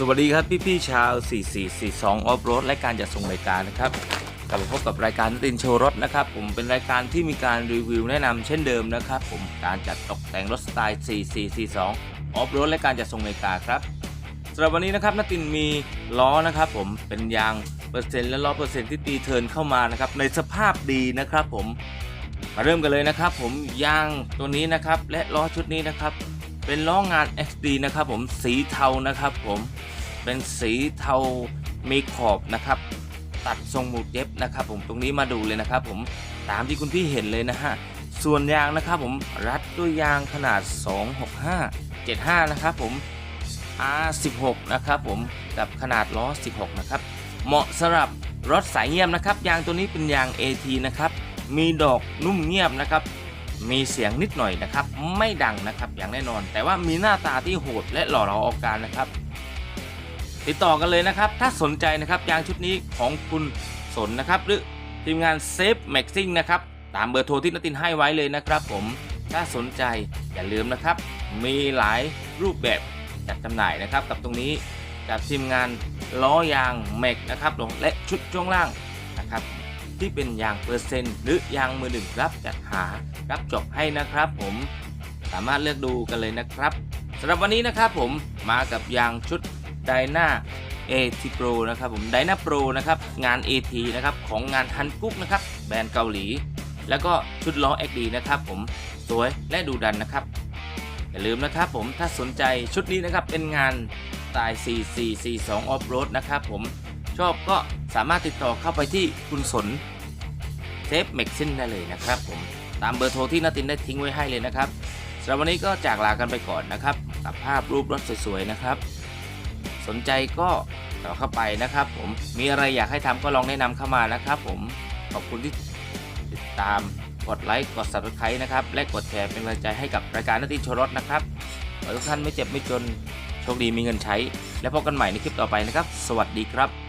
สวัสดีครับพี่ๆชาว 4442 ออฟโรดและการจัดส่งรายการนะครับกลับมาพบกับรายการนตินโชว์รถนะครับ ผมเป็นรายการที่มีการรีวิวแนะนำเช่นเดิมนะครับ ผมการจัดตกแต่งรถสไตล์ 4442 ออฟโรดและการจัดส่งรายการครับสำหรับวันนี้นะครับนัตินมีล้อนะครับผมเป็นยางเปอร์เซ็นต์และล้อเปอร์เซ็นต์ที่ตีเทิร์นเข้ามานะครับในสภาพดีนะครับ ผมมาเริ่มกันเลยนะครับ ผมยางตัวนี้นะครับและล้อชุดนี้นะครับ เป็นล้องาน XD นะครับผมสีเทานะครับผมเป็นสีเทามีขอบนะครับ ตัดทรงหมุดเย็บนะครับ ผมตรงนี้มาดูเลยนะครับ ผมตามที่คุณพี่เห็นเลยนะฮะส่วนยางนะครับผมรัดด้วยยางขนาด 265 75 นะครับผม R16 นะครับผมกับขนาดล้อ 16 นะครับ เหมาะสำหรับรถสายเงียบนะครับ ยางตัวนี้เป็นยาง AT นะครับ มีดอกนุ่มเงียบนะครับ มีเสียงนิดหน่อยนะครับ ไม่ดังนะครับอย่างแน่นอน แต่ว่ามีหน้าตาที่โหดและหล่อเราออกการนะครับ ติดต่อกันเลยนะครับ ถ้าสนใจนะครับยางชุดนี้ของคุณสนนะครับ หรือทีมงานเซฟแม็กซิ่งนะครับตามเบอร์โทรที่นตินให้ไว้เลยนะครับ ผมถ้าสนใจอย่าลืมนะครับ มีหลายรูปแบบจัดจำหน่ายนะครับ กับตรงนี้กับทีมงานล้อยางแม็กนะครับและชุดช่วงล่างนะครับ ที่เป็นยางเปอร์เซ็นต์หรือยางมือหนึ่งรับจัดหารับจบให้นะครับผมสามารถเลือกดูกันเลยนะครับสำหรับวันนี้นะครับผมมากับยางชุด d y n a AT Pro นะครับผม d y n a Pro นะครับงาน AT นะครับของงานฮันกุ๊กนะครับแบรนด์เกาหลี แล้วก็ชุดล้อ XD นะครับผมสวยและดูดันนะครับอย่าลืมนะครับผมถ้าสนใจชุดนี้นะครับเป็นงานสไตล์ 4442 Off Road นะครับผม ชอบก็สามารถติดต่อเข้าไปที่คุณสนเซฟเม็กซินได้เลยนะครับผมตามเบอร์โทรที่นาตินได้ทิ้งไว้ให้เลยนะครับสำหรับวันนี้ก็จากลากันไปก่อนนะครับ กับภาพรูปรถสวยๆนะครับ สนใจก็ต่อเข้าไปนะครับ ผมมีอะไรอยากให้ทำก็ลองแนะนำเข้ามานะครับ ผมขอบคุณที่ติดตามกดไลค์กด subscribe นะครับ และกดแชร์เป็นกำลังใจให้กับรายการนาตินโชว์รถนะครับขอให้ทุกท่านไม่เจ็บไม่จนโชคดีมีเงินใช้ และพบกันใหม่ในคลิปต่อไปนะครับ สวัสดีครับ